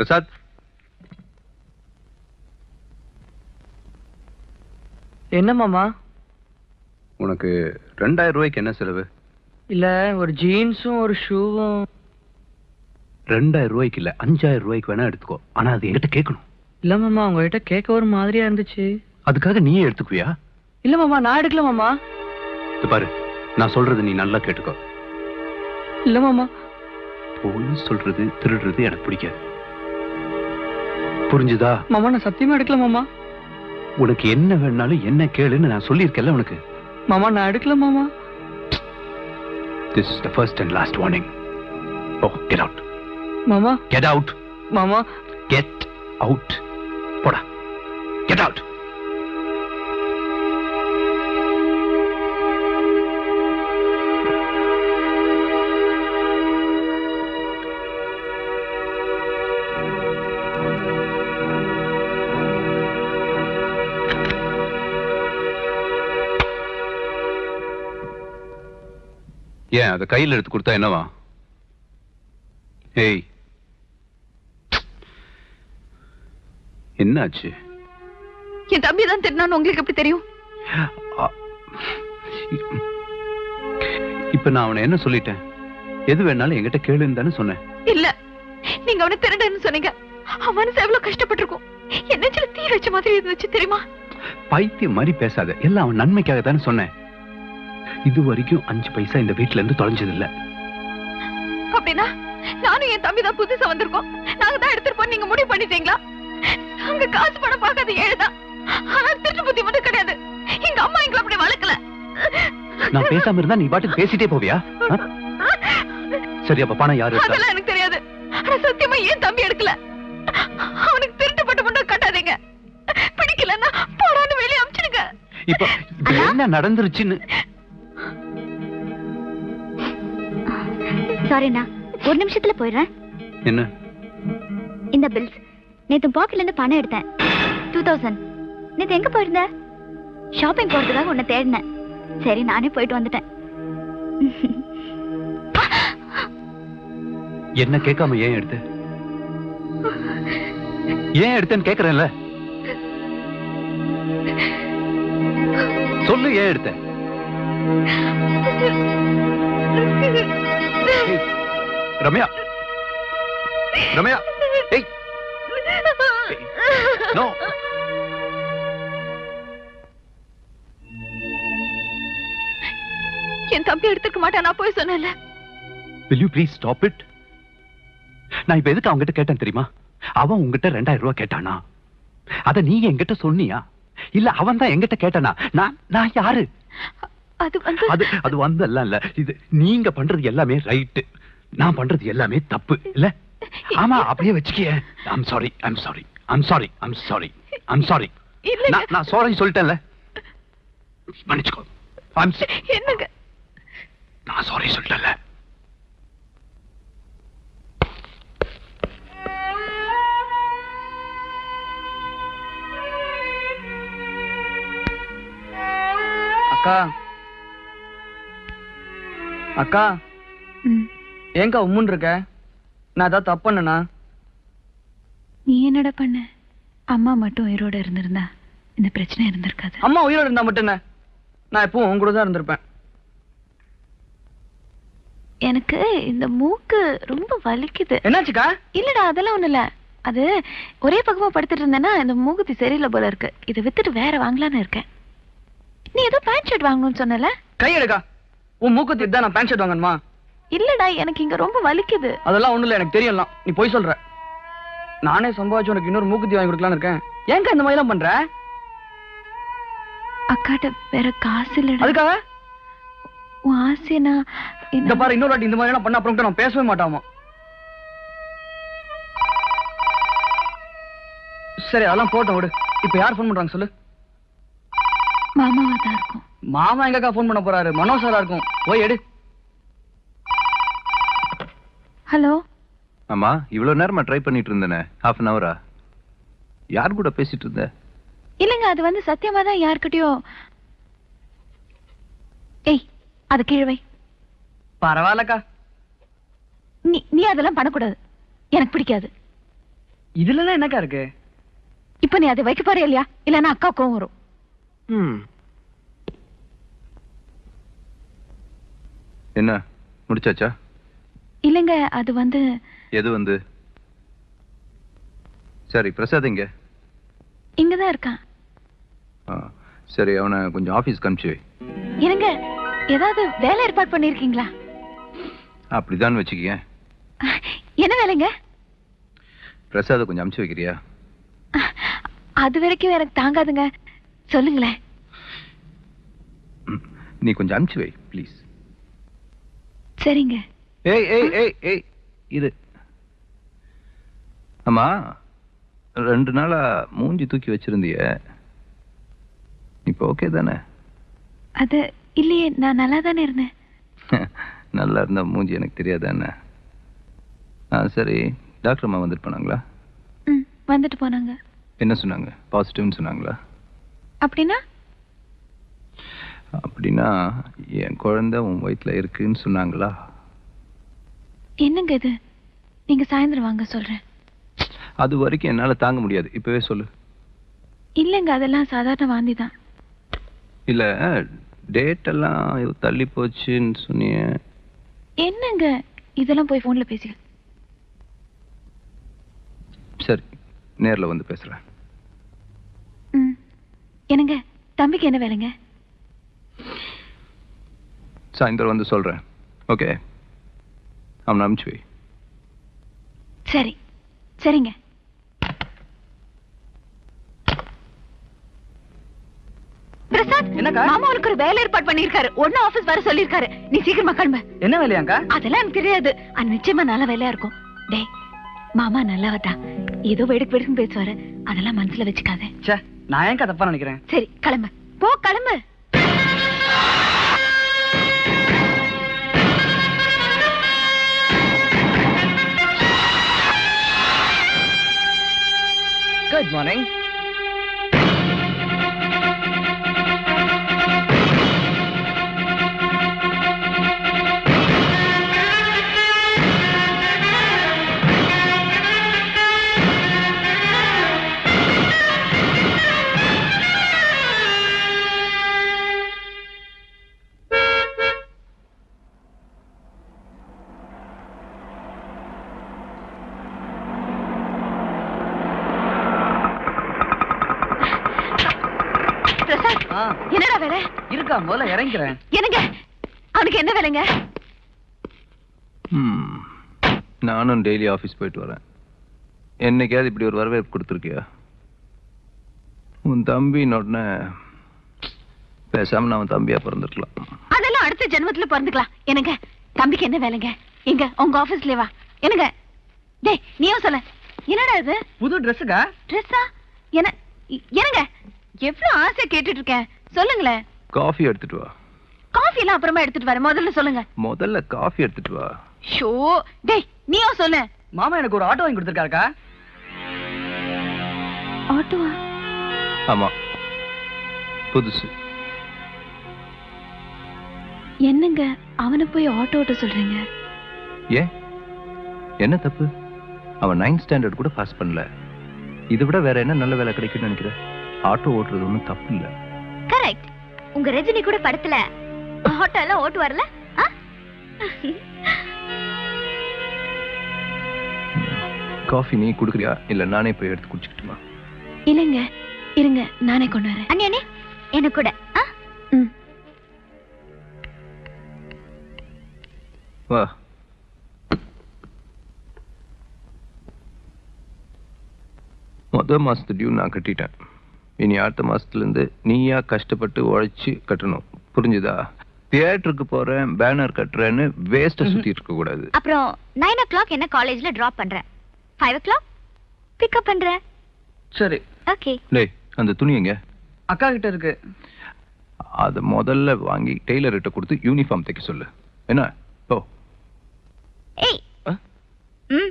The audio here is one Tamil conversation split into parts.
பிரசாத். என்ன மாமா? உனக்கு ரெண்டாயிரம் ரூபாய்க்கு என்ன செலவு? இல்ல ஒரு ஜீன்ஸும் ஒரு ஷூவும். ரெண்டாயிரம் ரூபாய்க்கு இல்ல அஞ்சாயிரம் ரூபாய்க்கு வேணா எடுத்துக்கோ. ஆனா அது என்கிட்ட கேட்கணும். இல்ல மாமா உங்ககிட்ட கேட்க ஒரு மாதிரியா இருந்துச்சு. அதுக்காக நீயே எடுத்துக்குவியா? இல்ல மாமா நான் எடுக்கல மாமா. இது பாரு நான் சொல்றது நீ நல்லா கேட்டுக்கோ. இல்ல மாமா. போய் சொல்றது திருடுறது எனக்கு பிடிக்காது. புரிஞ்சுதா? மாமா நான் சத்தியமா எடுக்கல மாமா. உனக்கு என்ன வேணாலும் என்ன கேளுன்னு நான் சொல்லியிருக்கேன்ல உனக்கு. மாமா நான் எடுக்கல மாமா. This is the first and last warning oh get out மாமா. கெட் அவுட் மாமா. கெட் அவுட் போடா. கெட் அவுட் ஏன் அதை கையில் எடுத்து கொடுத்தா என்னவா? ஏய். என்னாச்சு? என் தம்பி தான் திட்டினான்னு உங்களுக்கு எப்படி தெரியும்? இப்ப நான் அவனை என்ன சொல்லிட்டேன்? எது வேணாலும் என்கிட்ட கேளுன்னு தானே சொன்னேன். இல்ல நீங்க அவனை திருடன்னு சொன்னீங்க. அவன் மனசு எவ்வளவு கஷ்டப்பட்டிருக்கும். என் நெஞ்சில தீ வச்ச மாதிரி இருந்துச்சு தெரியுமா? பைத்தியம் மாதிரி பேசாத. எல்லாம் அவன் நன்மைக்காக தானே சொன்னேன். இது வரைக்கும் அஞ்சு பைசா இந்த வீட்ல இருந்து தொலைஞ்சது இல்ல அப்படின்னா நானும் என் தம்பி தான் புதுசா வந்திருக்கோம். நாங்க தான் எடுத்திருப்போம் நீங்க முடிவு பண்ணிட்டீங்களா? அங்க காசு பணம் பார்க்காத ஏழுதான். ஆனா திருட்டு புத்தி மட்டும் கிடையாது. எங்க அம்மா எங்களை அப்படி வளர்க்கல. நான் பேசாம இருந்தா நீ பாட்டுக்கு பேசிட்டே போவியா? சரி அப்ப பணம் யாரு? அதெல்லாம் எனக்கு தெரியாது. ஆனா சத்தியமா ஏன் தம்பி எடுக்கல. அவனுக்கு திருட்டு பட்டு மட்டும் கட்டாதீங்க. பிடிக்கலன்னா போடான்னு வெளியே அமிச்சிடுங்க. இப்ப என்ன நடந்துருச்சுன்னு சாரிண்ணா ஒரு நிமிஷத்துல போயிடுறேன். என்ன? இந்த பில்ஸ் நேத்து பாக்கெட்ல இருந்து பணம் எடுத்தேன். டூ தௌசண்ட் நேத்து எங்க போயிருந்த? ஷாப்பிங் போறதுக்காக உன்னை தேடினேன். சரி நானே போயிட்டு வந்துட்டேன். என்ன கேட்காம ஏன் எடுத்த? ஏன் எடுத்தேன்னு கேக்குறேன்ல. சொல்லு ஏன் எடுத்த? ரம்யா. ரம்யா. ஏய். நோ என் தம்பி எடுத்துக்க மாட்டான் நான் போய் சொன்னேன்ல. Will you please stop it? நான் இப்ப எதுக்கு அவன்கிட்ட கேட்டேன் தெரியுமா? அவன் உங்ககிட்ட ரெண்டாயிரம் ரூபாய் கேட்டானா? அத நீ என்கிட்ட சொன்னியா? இல்ல அவன் தான் என்கிட்ட கேட்டானா? நான் நான் யாரு? அது வந்து அது அது வந்தெல்லாம் இல்ல. இது நீங்க பண்றது எல்லாமே ரைட் நான் பண்றது எல்லாமே தப்பு இல்ல? ஆமா அப்படியே வச்சுக்கிய. I'm sorry I'm sorry I'm sorry I'm sorry I'm sorry. நான் நான் சாரி சொல்லிட்டேன்ல. மன்னிச்சுக்கோ. ஐம் என்னங்க? நான் சாரி சொல்லிட்டேன்ல. அக்கா. அக்கா. ஏங்கா உம்முன்னு இருக்க நான் ஏதாவது தப்பு பண்ணனா? நீ என்னடா பண்ண? அம்மா மட்டும் உயிரோட இருந்திருந்தா இந்த பிரச்சனை இருந்திருக்காது. அம்மா உயிரோட இருந்தா மட்டும் என்ன? நான் எப்பவும் உன் கூட தான் இருந்திருப்பேன். எனக்கு இந்த மூக்கு ரொம்ப வலிக்குது. என்னாச்சுக்கா? இல்லடா அதெல்லாம் ஒண்ணு இல்ல அது ஒரே பக்கமா படுத்துட்டு இருந்தேன்னா இந்த மூக்குத்தி சரியில்லை போல இருக்கு. இதை வித்துட்டு வேற வாங்கலாம்னு இருக்கேன். நீ ஏதோ பேண்ட் ஷர்ட் வாங்கணும்னு சொன்னல? கை எடுக்கா. உன் மூக்கத்தி தான் நான் பேண்ட் ஷர்ட் வாங்கணுமா? இல்லடா எனக்கு இங்க ரொம்ப வலிக்குது. அதெல்லாம் ஒண்ணும் இல்ல எனக்கு தெரியலாம் நீ போய் சொல்ற. நானே சம்பாதிச்சு உனக்கு இன்னொரு மூக்குத்தி வாங்கி கொடுக்கலாம்னு இருக்கேன். ஏங்க இந்த மாதிரி எல்லாம் பண்ற? அக்காட்ட வேற காசு இல்லடா. அதுக்காக? உன் ஆசைனா இந்த பாரு இன்னொரு வாட்டி இந்த மாதிரி எல்லாம் பண்ண அப்புறம் நான் பேசவே மாட்டாமா? சரி அதெல்லாம் போட்டோம் விடு. இப்ப யார் ஃபோன் பண்றாங்க சொல்லு? மாமாவா தான் இருக்கும். மாமா எங்கக்கா ஃபோன் பண்ண போறாரு? மனோ சாரா இருக்கும். போய் எடு. ஹலோ? ஆமா இவ்வளவு நேரமா ட்ரை பண்ணிட்டு இருந்தேனே. ஹாஃப் அன் ஹவரா யார் கூட பேசிட்டு இருந்த? இல்லைங்க அது வந்து சத்தியமா தான் யார்கிட்டயோ ஏய் அது கீழே வை. பரவாயில்லக்கா. நீ நீ அதெல்லாம் பண்ணக்கூடாது. எனக்கு பிடிக்காது. இதுல என்னக்கா இருக்கு? இப்ப நீ அதை வைக்க போறியா இல்லையா? இல்லன்னா அக்கா கோவம் வரும். என்ன? முடிச்சாச்சா? இல்லைங்க அது வந்து எது வந்து? சரி பிரசாத் இங்க இங்கதான் இருக்கான். சரி அவனை கொஞ்சம் ஆபீஸ்க்கு அனுப்பிச்சு வை. என்னங்க ஏதாவது வேலை ஏற்பாடு பண்ணிருக்கீங்களா? அப்படிதான் வச்சுக்கிய. என்ன வேலைங்க? பிரசாதை கொஞ்சம் அனுப்பிச்சு வைக்கிறியா? அது வரைக்கும் எனக்கு தாங்காதுங்க. சொல்லுங்களேன். நீ கொஞ்சம் அனுப்பிச்சு வை ப்ளீஸ் சரிங்க. ஏய் ஏய் ஏய் ஏய் இது. ஆமா ரெண்டு நாளா மூஞ்சி தூக்கி வச்சிருந்திய. இப்போ ஓகே தானே? அது இல்லையே நான் நல்லா தானே இருந்தேன். நல்லா இருந்தா மூஞ்சி எனக்கு தெரியாதானே? ஆ சரி டாக்டர் அம்மா வந்துட்டு போனாங்களா? ம் வந்துட்டு போனாங்க. என்ன சொன்னாங்க? பாசிட்டிவ்னு சொன்னாங்களா? அப்படின்னா? அப்படின்னா என் குழந்தை உன் வயிற்றுல இருக்குன்னு சொன்னாங்களா? என்னங்க இது? நீங்க சாயந்தரம் வாங்க சொல்றேன். அது வரைக்கும் என்னால தாங்க முடியாது. இப்பவே சொல்லு. இல்லைங்க அதெல்லாம் சாதாரண வாந்தி தான். இல்ல டேட் எல்லாம் தள்ளி போச்சுன்னு சொன்னிய. என்னங்க? இதெல்லாம் போய் போன்ல பேசி சரி நேர்ல வந்து பேசுறேன். என்னங்க தம்பிக்கு என்ன வேலைங்க? சாயந்தரம் வந்து சொல்றேன். ஓகே? அவனை அனுப்பிச்சு சரி. சரிங்க? மாமா உனக்கு ஒரு வேலை ஏற்பாடு பண்ணிருக்காரு ஒன்னு ஆபீஸ் வர சொல்லிருக்காரு நீ சீக்கிரமா கிளம்பு. என்ன வேலையாக்கா? அதெல்லாம் எனக்கு தெரியாது. அது நிச்சயமா நல்ல வேலையா இருக்கும். டேய் மாமா நல்லவதா ஏதோ வெடுக்கு வெடுக்குன்னு பேசுவாரு. அதெல்லாம் மனசுல வச்சுக்காத. ச்சே நான் ஏன்க்கா தப்பா நினைக்கிறேன்? சரி கிளம்பு. போ கிளம்பு. குட் மார்னிங் என்னடா வேலை? இருக்கா முதல்ல இறங்கிறேன். என்னங்க? அவனுக்கு என்ன வேலைங்க. நானும் டெய்லி ஆஃபீஸ் போயிட்டு வரேன். என்னைக்காவது இப்படி ஒரு வரவேற்பு கொடுத்துருக்கியா? உன் தம்பி உடனே பேசாம நான் உன் தம்பியா பிறந்திருக்கலாம். அதெல்லாம் அடுத்த ஜென்மத்துல பிறந்துக்கலாம். என்னங்க தம்பிக்கு என்ன வேலைங்க? எங்க உங்க ஆபீஸ்லயே வா. என்னங்க? டேய் நீயும் சொல்ல. என்னடா இது? புது ட்ரெஸ்ஸுக்கா ட்ரெஸ்ஸா என்ன என்னங்க? எவ்வளவு ஆசையா கேட்டுட்டு இருக்கேன். சொல்லுங்களேன். காஃபி எடுத்துட்டு வா. காஃபி எல்லாம் அப்புறமா எடுத்துட்டு வரேன். முதல்ல சொல்லுங்க. முதல்ல காஃபி எடுத்துட்டு வா. ஷோ டேய் நீயும் சொல்லு. மாமா எனக்கு ஒரு ஆட்டோ வாங்கி கொடுத்துருக்காருக்கா? ஆட்டோவா? ஆமா. புதுசு. என்னங்க அவனை போய் ஆட்டோ ஓட்ட சொல்றீங்க? ஏன்? என்ன தப்பு? அவன் நைன்த் ஸ்டாண்டர்ட் கூட பாஸ் பண்ணல. இதை விட வேற என்ன நல்ல வேலை கிடைக்கும்னு நினைக்கிற? ஆட்டோ ஓட்டுறது ஒன்றும் தப்பு இல்லை. உங்க ரஜினி கூட படத்துல ஆட்டோ எல்லாம் ஓட்டு வரல காஃபி நீ குடுக்குறியா? இல்ல நானே போய் எடுத்து குடிச்சுக்கிட்டுமா? இல்லைங்க. இருங்க நானே கொண்டு வரேன். அண்ணே அண்ணே எனக்கு கூட வா. முத மாசத்து டியூ நான் கட்டிட்டேன். இனி அடுத்த மாசத்துல இருந்து நீயா கஷ்டப்பட்டு உழைச்சு கட்டணும். புரிஞ்சுதா? தியேட்டருக்கு போறேன் பேனர் கட்டுறேன்னு வேஸ்ட சுத்திட்டு இருக்க கூடாது. அப்புறம் நைன் ஓ கிளாக் என்ன காலேஜ்ல டிராப் பண்றேன் ஃபைவ் ஓ கிளாக் பிக்கப் பண்றேன் சரி. ஓகே டேய் அந்த துணி எங்க? அக்கா கிட்ட இருக்கு. அதை முதல்ல வாங்கி டெய்லர்கிட்ட கொடுத்து யூனிஃபார்ம் தைக்க சொல்லு. என்ன? ஓ ஏய்? ம்.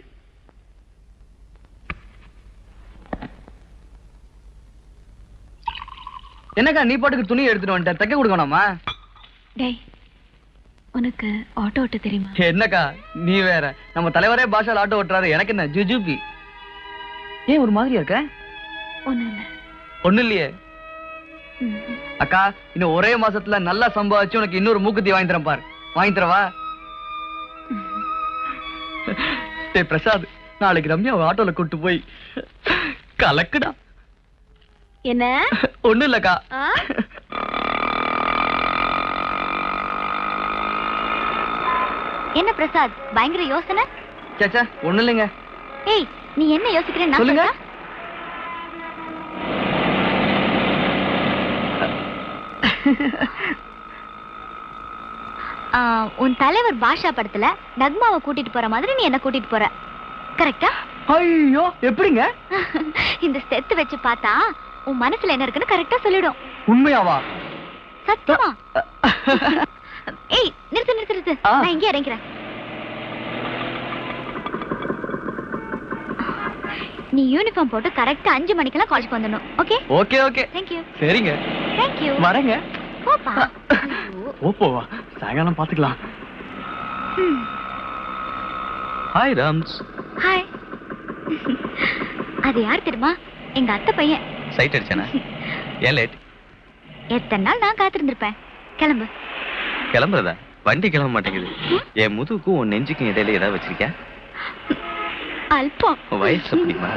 என்னக்கா நீ பாட்டுக்கு துணி எடுத்துட்டு வந்துட்ட? தைக்க கொடுக்கணுமா? டேய் உனக்கு ஆட்டோ ஓட்ட தெரியுமா? என்னக்கா நீ வேற. நம்ம தலைவரே பாஷால ஆட்டோ ஓட்டுறாரு. எனக்கு என்ன ஜுஜுபி? ஏன் ஒரு மாதிரியா இருக்க? ஒண்ணு இல்ல. ஒண்ணு இல்லையே. அக்கா இன்னும் ஒரே மாசத்துல நல்லா சம்பாதிச்சு உனக்கு இன்னொரு மூக்குத்தி வாங்கி தரேன் பாரு. வாங்கி தரவா? டேய் பிரசாத் நாளைக்கு ரம்யா ஆட்டோல கூட்டு போய் கலக்குடா. என்ன? ஒண்ணு இல்லக்கா? என்ன பிரசாத் பயங்கர யோசனை? சேச்சா ஒண்ணு இல்லைங்க. ஏய் நீ என்ன யோசிக்கிறேன்னு சொல்லுங்க. உன் தலைவர் பாஷா படத்துல நக்மாவை கூட்டிட்டு போற மாதிரி நீ என்ன கூட்டிட்டு போற. கரெக்டா ஐயோ எப்படிங்க? இந்த ஸ்டெத்து வச்சு பார்த்தா உன் மனசுல என்ன இருக்குன்னு கரெக்டா சொல்லிடும். உண்மையாவா? சத்தியமா? ஏய் நிறுத்து நிறுத்து நிறுத்து. நான் இங்கே இறங்கிறேன். நீ யூனிஃபார்ம் போட்டு கரெக்டா அஞ்சு மணிக்கெல்லாம் காலேஜ் வந்துடணும். Okay okay okay thank you சரிங்க. தேங்க்யூ வரேங்க. போப்பா. ஐயோ. ஓப்போவா சாயங்காலம் பாத்துக்கலாம் ம். ஹாய் ராம்ஸ் ஹாய் அது யார் தெரியுமா? எங்க அத்தை பையன். சைட் அடிச்சானா? ஏன் லேட் எத்தனை நாள் நான் காத்திருந்திருப்பேன். கிளம்பு. கிளம்புறதா? வண்டி கிளம்ப மாட்டேங்குது. என் முதுகுக்கும் உன் நெஞ்சுக்கும் இடையில ஏதாவது வச்சிருக்கியா? அல்பம். வயசு அப்படிமா?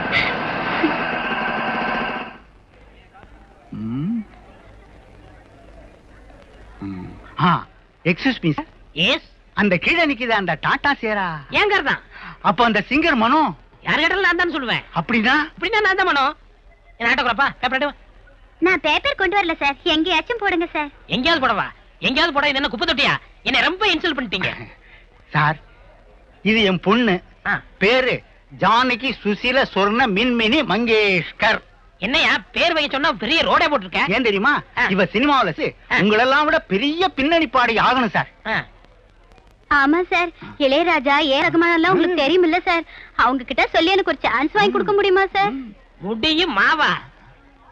ஆ எக்ஸ்கியூஸ் மீ எஸ் அந்த கீழே நிக்குது அந்த டாடா சேரா? ஏங்கர் தான் அப்ப அந்த சிங்கர் மனோ? யார் கேட்டாலும் நான் தான் சொல்லுவேன். அப்படின்னா? இப்படின்னா நான் தான் பண்ணும் பேப்பர் நான் பேப்பர் கொண்டு வரல சார் எங்கேயாச்சும் போடுங்க சார் எங்கேயாவது போடவா? எங்கேயாவது போட இது என்ன குப்பை தொட்டியா? என்ன ரொம்ப இன்சல்ட் பண்ணிட்டீங்க. சார் இது என் பொண்ணு. பேரு ஜானகி சுசீல சொர்ண மின்மினி மங்கேஷ்கர். என்னையா? பேர் வைக்க சொன்னா பெரிய ரோடே போட்டிருக்க. ஏன் தெரியுமா. இவ சினிமாவுல. உங்களெல்லாம் விட பெரிய பின்னணி பாடி ஆகணும் சார். ஆமா சார் இளையராஜா ஏ ரகுமான் எல்லாம் உங்களுக்கு தெரியுமில்ல சார் அவங்க கிட்ட சொல்லி எனக்கு ஒரு சான்ஸ் வாங்கி கொடுக்க முடியுமா சார் முடியும் மாவா.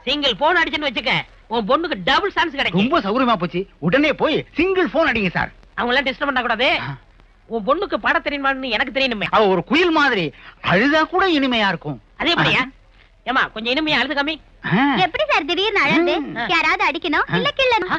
சிங்கிள் போன் அடிச்சுன்னு வச்சுக்க உன் பொண்ணுக்கு டபுள் சான்ஸ் கிடைக்கும். ரொம்ப சௌகரியமா போச்சு. உடனே போய் சிங்கிள் போன் அடிங்க சார். அவங்க எல்லாம் டிஸ்டர்ப் பண்ண கூடாது. உன் பொண்ணுக்கு பாட தெரியுமான்னு எனக்கு தெரியணுமே. அவ ஒரு குயில் மாதிரி அழுதா கூட இனிமையா இருக்கும். அதே எப்படியா ஏமா கொஞ்சம் இனிமையா அழுது காமி ஆ. எப்படி சார் திடீர்னு அழகு ஆ. யாராவது அடிக்கணும்? இல்ல கிள்ளணும்?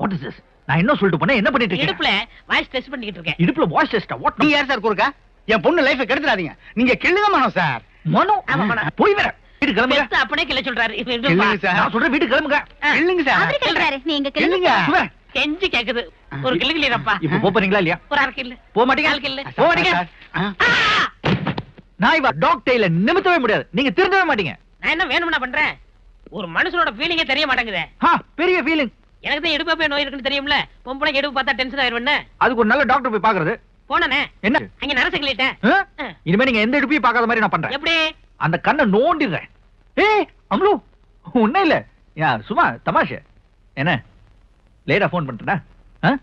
வாட் இஸ் திஸ் நான் என்ன சொல்லிட்டு போனேன். என்ன பண்ணிட்டு இருக்கேன் இடுப்புல வாய்ஸ் டெஸ்ட் பண்ணிக்கிட்டு இருக்கேன். இடுப்புல வாய்ஸ் டெஸ்டா வாட் நீங்க யார் சார் குறுக்கா? என் பொண்ணு லைஃபை கெடுத்துறாதீங்க. நீங்க கிள்ளுங்க மனோ சார். மனோ? ஆமா, மனோ. போய் வர. வீட்டு கிளம்புங்க. பெத்த அப்பனே கிள்ள சொல்றாரு. இது இது கிள்ளுங்க பா. சார். நான் சொல்றேன் வீட்டு கிளம்புங்க. கிள்ளுங்க சார். அவரு கேக்குறாரு நீங்க கிள்ளுங்க. கிள்ளுங்க. கெஞ்சி கேக்குது. ஒரு கிளு கிளிரப்பா இப்ப போப் போறீங்களா இல்லையா? ஒரு அரை கில்லு போக மாட்டீங்க? நாலு கில்லு போக மாட்டீங்க. நான் இவ டாக் டெய்ல நிமித்தவே முடியாது. நீங்க திருந்தவே மாட்டீங்க. நான் என்ன வேணும்னா பண்றேன்? ஒரு மனுஷனோட ஃபீலிங்கே தெரிய மாட்டேங்குதே. பெரிய ஃபீலிங் எனக்கு தான் இடுப்பு நோய் இருக்குன்னு தெரியும்ல? பொம்பளை இடுப்பு பார்த்தா டென்ஷன் ஆயிருவேன்னு. அதுக்கு ஒரு நல்ல டாக்டர் போய் பாக்குறது போனனே. என்ன? அங்க நரச கிள்ளிட்டேன். ஆ? இனிமே நீங்க எந்த இடுப்பையும் பார்க்காத மாதிரி நான் பண்றேன். எப்படி? அந்த கண்ணை நோண்டிடுறேன். ஏய் அம்லு ஒண்ணும் இல்ல. யா சும்மா தமாஷ். என்ன? லேட்டா ஃபோன் ஆ?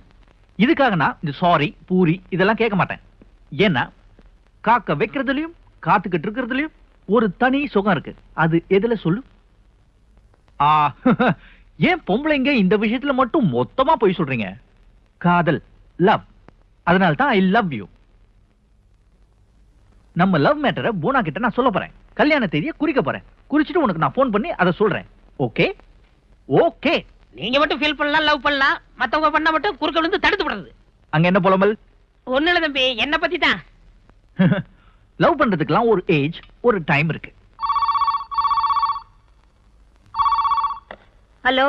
இதுக்காக நான் இந்த சாரி பூரி இதெல்லாம் கேட்க மாட்டேன். ஏன்னா காக்க வைக்கிறதுலயும் காத்துக்கிட்டு இருக்கிறதுலயும் ஒரு தனி சுகம் இருக்கு. அது எதுல சொல்லு? ஏன் பொம்பளைங்க இந்த விஷயத்துல மட்டும் மொத்தமா போய் சொல்றீங்க? காதல் லவ் அதனால தான் ஐ லவ் யூ நம்ம லவ் மேட்டரை பூனா கிட்ட நான் சொல்ல போறேன். கல்யாண தேதியை குறிக்க போறேன். குறிச்சிட்டு உனக்கு நான் ஃபோன் பண்ணி அதை சொல்றேன். ஓகே ஓகே நீங்க மட்டும் ஃபீல் பண்ணலாம் லவ் பண்ணலாம். மத்தவங்க பண்ணா மட்டும் குறுக்க விழுந்து தடுத்து விடுறது. அங்க என்ன புலம்பல்? ஒண்ணு இல்ல தம்பி என்ன பத்தி தான் லவ் பண்றதுக்கெல்லாம் ஒரு ஏஜ் ஒரு டைம் இருக்கு. ஹலோ?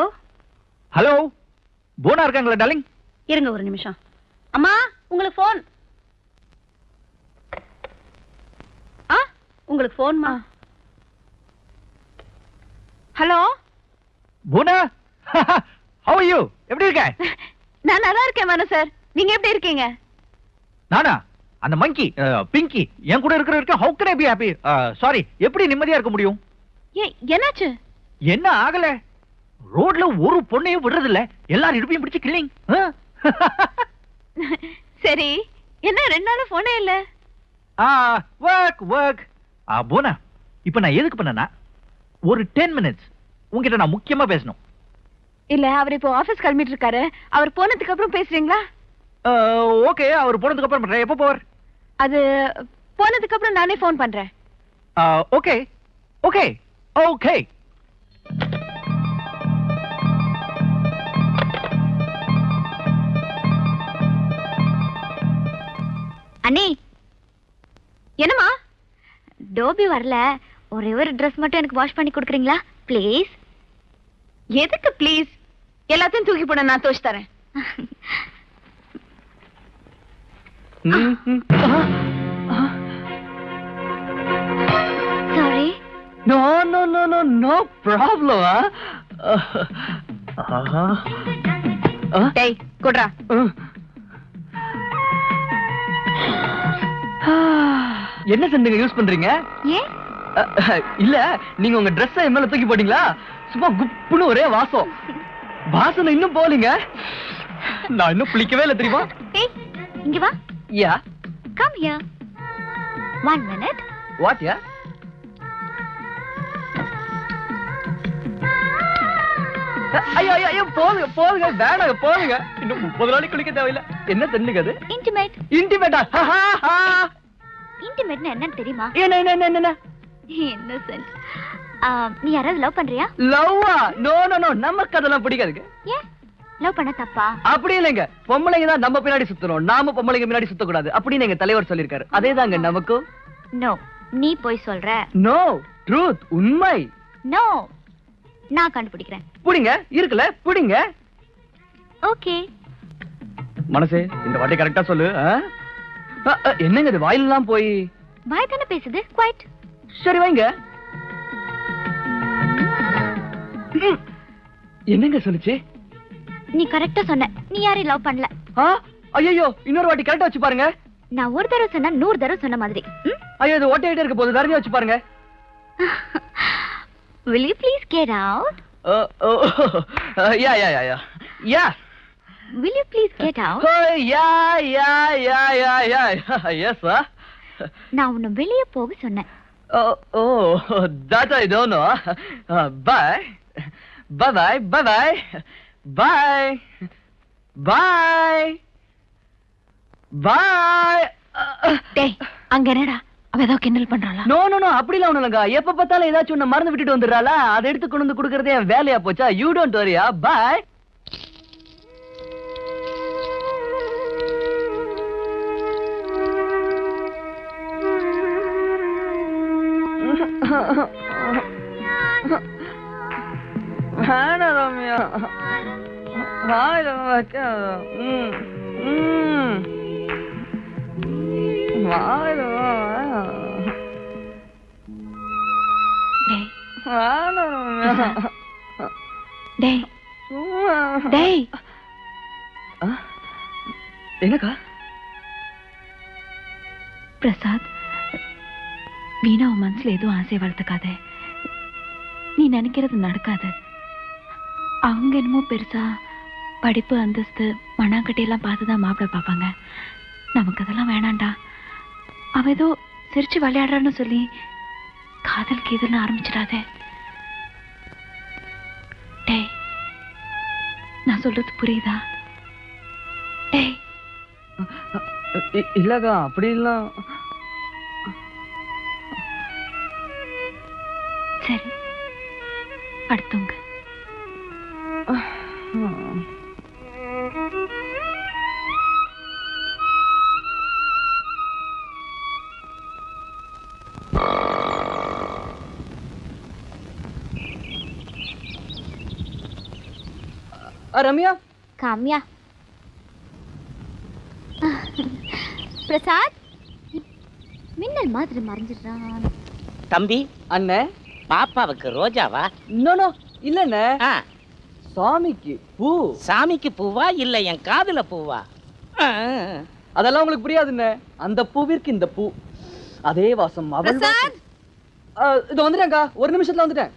ஹலோ? பூனா இருக்காங்களா டார்லிங்? இருங்க ஒரு நிமிஷம். அம்மா உங்களுக்கு போன் ஆ உங்களுக்கு போன்மா ஹலோ? பூனா? ஹவ் யூ எப்படி இருக்க? நான் நல்லா இருக்கேன் மனு சார். நீங்க எப்படி இருக்கீங்க? நானா? அந்த மங்கி பிங்கி என் கூட இருக்கிற வரைக்கும் how can I be happy sorry எப்படி நிம்மதியா இருக்க முடியும்? ஏ என்னாச்சு? என்ன ஆகல? ரோட்ல ஒரு பொண்ணையும் விடுறது இல்ல எல்லாரும் இடுப்பையும் பிடிச்சு கிள்ளிங். சரி என்ன ரெண்டு நாளும் போனே இல்ல? ஒர்க் ஒர்க் போனா இப்ப நான் எதுக்கு பண்ணனா ஒரு டென் மினிட்ஸ் உங்ககிட்ட நான் முக்கியமா பேசணும். இல்ல அவர் இப்போ ஆபீஸ் கிளம்பிட்டு இருக்காரு அவர் போனதுக்கு அப்புறம் பேசுறீங்களா? ஓகே அவர் போனதுக்கு அப்புறம் பண்றேன். எப்போ போவார்? அது போனதுக்கு அப்புறம் நானே ஃபோன் பண்றேன். Okay okay okay. அண்ணி. என்னம்மா? டோபி வரல. ஒரே ஒரு ட்ரெஸ் மட்டும் எனக்கு வாஷ் பண்ணி கொடுக்குறீங்களா? ப்ளீஸ் எதுக்கு ப்ளீஸ் எல்லாத்தையும் தூக்கி போட நான் தோச்சு தரேன். Sorry no no no no no problem டேய் குட்ரா என்ன செண்டுங்க யூஸ் பண்றீங்க? ஏன் இல்ல நீங்க உங்க Dress என் மேல தூக்கி போட்டீங்களா? சும்மா குப்புன்னு ஒரே வாசம். வாசனை இன்னும் போலீங்க நான் இன்னும் குளிக்கவே இல்லை தெரியுமா? இங்க வா. Yeah? Come here one minute what yeah? ஐயோ ஐயோ போதுங்க போதுங்க வேணாங்க போதுங்க இன்னும் முப்பது நாளைக்கு குளிக்க தேவையில்ல. என்ன தெரிஞ்சுங்க அது? இன்டிமேட் இன்டிமேட்டா இன்டிமேட்னா என்னன்னு தெரியுமா? என்ன என்ன என்ன இன்னசென்ட் நீ யாராவது லவ் பண்றியா? லவ்வா நோ நோ நோ நமக்கு அதெல்லாம் பிடிக்காதுங்க ஏன் லவ் பண்ண தப்பா? அப்படி இல்லைங்க. பொம்பளைங்க தான் நம்ம பின்னாடி சுத்தணும். நாம பொம்பளைங்க பின்னாடி சுத்தக்கூடாது. அப்படின்னு எங்க தலைவர் சொல்லியிருக்காரு. அதேதாங்க நமக்கும். நோ நீ போய் சொல்ற. நோ ட்ரூத் உண்மை. நோ நான் கண்டுபிடிக்கிறேன். புடிங்க. இருக்குல்ல. புடிங்க. ஓகே மனசே இந்த வாட்டி கரெக்டா சொல்லு என்னங்க இது வாயிலெல்லாம் போய் பாய் தானே பேசுது குவைட் சரி வைங்க. என்னங்க சொல்லுச்சு நீ கரெக்டா சொன்ன நீ யாரையும் லவ் பண்ணல ஐயோ இன்னொரு வாட்டி கரெக்டா வச்சு பாருங்க நான் ஒரு தடவை சொன்னா நூறு தடவை சொன்ன மாதிரி? ஐயோ இது ஓட்டை இருக்க போது எதையும் வச்சு பாருங்க will you please get out O, O, yeah yeah yeah yeah yeah Will you please get out? Oh, yeah, yeah, yeah, yeah, yeah. yes, sir. நான் உன்னை வெளியே போக சொன்னேன் Oh, oh, that I don't know. Uh, bye. Bye-bye, bye-bye. Bye. Bye. Bye. டேய், அங்க என்னடா? அவ ஏதோ கிண்டல் பண்றாளா? நோ நோ அப்படிலாம் ஒண்ணும் இல்லங்க. எப்ப பார்த்தாலும் ஏதாச்சும் ஒண்ணு மறந்து விட்டுட்டு வந்துடுறாளா? அதை எடுத்து கொண்டு வந்து கொடுக்கறதே வேலையா போச்சா? யூ டோன்ட் வரியா? பை. വേണ രമ്യ വായിലും വെക്കാതോ വായിലും വേണ രമ്യ டேய் என்னக்கா பிரசாத் வீணா உன் மனசுல எதுவும் ஆசையை வளர்த்துக்காத. நீ நினைக்கிறது நடக்காது. அவங்க என்னமோ பெருசா படிப்பு அந்தஸ்து மண்ணாங்கட்டி எல்லாம் பார்த்துதான் மாப்பிள்ள பார்ப்பாங்க. நமக்கு அதெல்லாம் வேணாண்டா. அவ ஏதோ சிரிச்சு விளையாடுறான்னு சொல்லி காதல் கீதல்னு ஆரம்பிச்சிடாதே. டேய் நான் சொல்றது புரியுதா? டேய். இல்லக்கா அப்படி சரி. அடுத்தவங்க. ரம்யா? காமியா. பிரசாத் மின்னல் மாதிரி மறைஞ்சிடுறான். தம்பி அண்ணே பாப்பாவுக்கு ரோஜாவா? இன்னொன்னு இல்லண்ணே. ஆ, சாமிக்கு பூ. சாமிக்கு பூவா இல்ல என் காதுல பூவா? ஆ, அதெல்லாம் உங்களுக்கு புரியாதுண்ணே. அந்த பூவிற்கு இந்த பூ. அதே வாசம் அவள் வாசம். ஆ, ஒரு நிமிஷத்துல வந்துட்டேன்.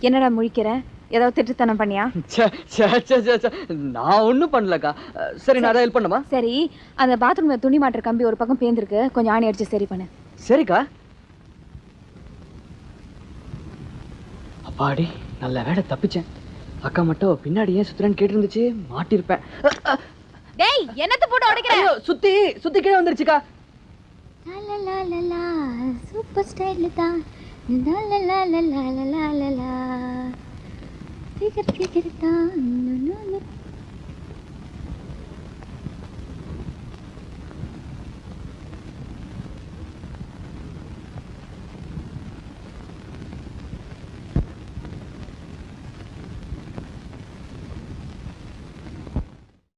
என்னடா முழிக்கிறேன் ஏதாவது திட்டுத்தனம் பண்ணியா. நான் ஒண்ணும் பண்ணலக்கா. சரி நான் அதை ஹெல்ப் பண்ணுமா சரி அந்த பாத்ரூம்ல துணி மாட்டுற கம்பி ஒரு பக்கம் பேந்திருக்கு. கொஞ்சம் ஆணி அடிச்சு சரி பண்ணு. சரிக்கா. அப்பாடி நல்ல வேலை தப்பிச்சேன். அக்கா மட்டும் பின்னாடி ஏன் சுத்துறேன்னு கேட்டு இருந்துச்சு மாட்டிருப்பேன் டேய் என்னத்த போட்டு உடைக்கிற? சுத்தி சுத்தி கீழே வந்துருச்சுக்கா. சூப்பர் ஸ்டைல் தான். லா, லா, லா, லா, லா, லா, करके गिरता